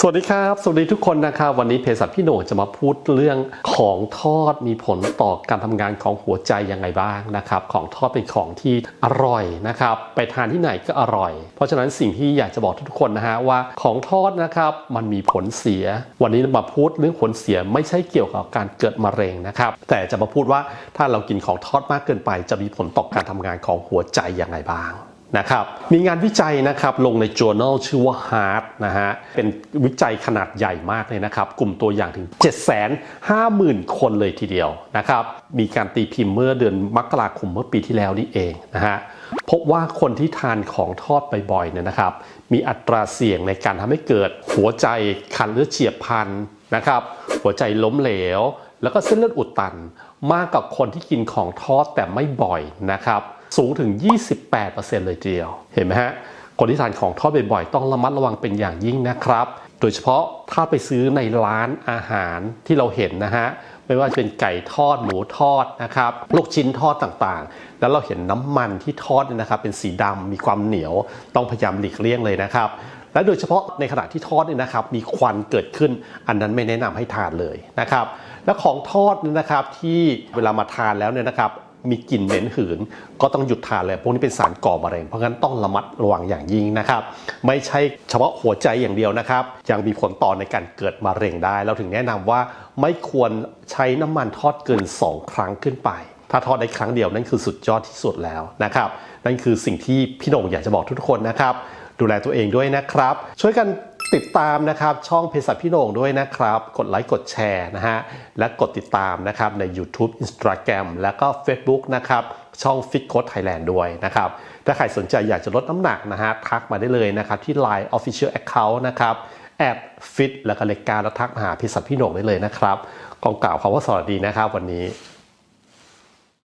สวัสดีครับ สวัสดีทุกคนนะครับ วันนี้เภสัชพี่โหน่งจะมาพูดเรื่องของทอดมีผลต่อการทำงานของหัวใจยังไงบ้างนะครับ ของทอดเป็นของที่อร่อยนะครับ ไปทานที่ไหนก็อร่อย เพราะฉะนั้นสิ่งที่อยากจะบอกทุกคนนะฮะว่าของทอดนะครับมันมีผลเสีย วันนี้มาพูดเรื่องผลเสียไม่ใช่เกี่ยวกับการเกิดมะเร็งนะครับ แต่จะมาพูดว่าถ้าเรากินของทอดมากเกินไป จะมีผลต่อการทำงานของหัวใจยังไงบ้าง นะครับมีงานวิจัยนะครับลงใน journal ชื่อว่า Heart นะฮะเป็นวิจัยขนาดใหญ่มากเลยนะครับ กลุ่มตัวอย่างถึง 750,000 คนเลยทีเดียวนะครับมีการตีพิมพ์เมื่อเดือนมกราคมเมื่อปีที่แล้วนี่เองนะฮะพบว่าคนที่ทานของทอดบ่อยๆเนี่ยนะครับ มีอัตราเสี่ยงในการทำให้เกิดหัวใจคันเลือดเฉียบพลันนะครับ หัวใจล้มเหลว แล้วก็เส้นเลือดอุดตัน มากกว่าคนที่กินของทอดแต่ไม่บ่อยนะครับ สูงถึง 28%เลยทีเดียว เห็นไหมฮะ คนที่ทานของทอดบ่อยๆ ต้องระมัดระวังเป็นอย่างยิ่งนะครับ โดยเฉพาะถ้าไปซื้อในร้านอาหารที่เราเห็นนะฮะ ไม่ว่าจะเป็นไก่ทอดหมูทอดนะครับ ลูกชิ้นทอดต่างๆ แล้วเราเห็นน้ำมันที่ทอดเนี่ยนะครับ เป็นสีดำมีความเหนียว ต้องพยายามหลีกเลี่ยงเลยนะครับและโดยเฉพาะในขณะที่ทอดเนี่ยนะครับ มีควันเกิดขึ้น อันนั้นไม่แนะนำให้ทานเลยนะครับ และของทอดเนี่ยนะครับที่เวลามาทานแล้วเนี่ยนะครับ มีกลิ่นเหม็นหืน ก็ต้องหยุดทานเลยพวกนี้เป็นสารก่อมะเร็งเพราะงั้นต้องระมัดระวังอย่างยิ่งนะครับ ไม่ใช่เฉพาะหัวใจอย่างเดียวนะครับ ยังมีผลต่อในการเกิดมะเร็งได้ เราถึงแนะนำว่าไม่ควรใช้น้ำมันทอดเกิน 2 ครั้งขึ้นไป ถ้าทอดได้ครั้งเดียวนั่นคือสุดยอดที่สุดแล้วนะครับนั่นคือสิ่งที่พี่หน่งอยากจะบอกทุกคนนะครับดูแลตัวเองด้วยนะครับ ช่วยกัน ติดตามนะครับช่องเพจสัตพี่โหน่งด้วยนะครับ กดไลค์กดแชร์นะฮะและกดติดตามนะครับใน YouTube Instagram แล้วก็ Facebook นะครับช่อง Fit Code Thailand ด้วยนะครับ ถ้าใครสนใจอยากจะลดน้ำหนักนะฮะทักมาได้เลยนะครับที่ Line Official Account นะครับแอดฟิตแล้วก็เลกการแล้วทักมาหาเพจสัตพี่โหน่งได้เลยนะครับกองกล่าวคำว่าสวัสดีนะครับวันนี้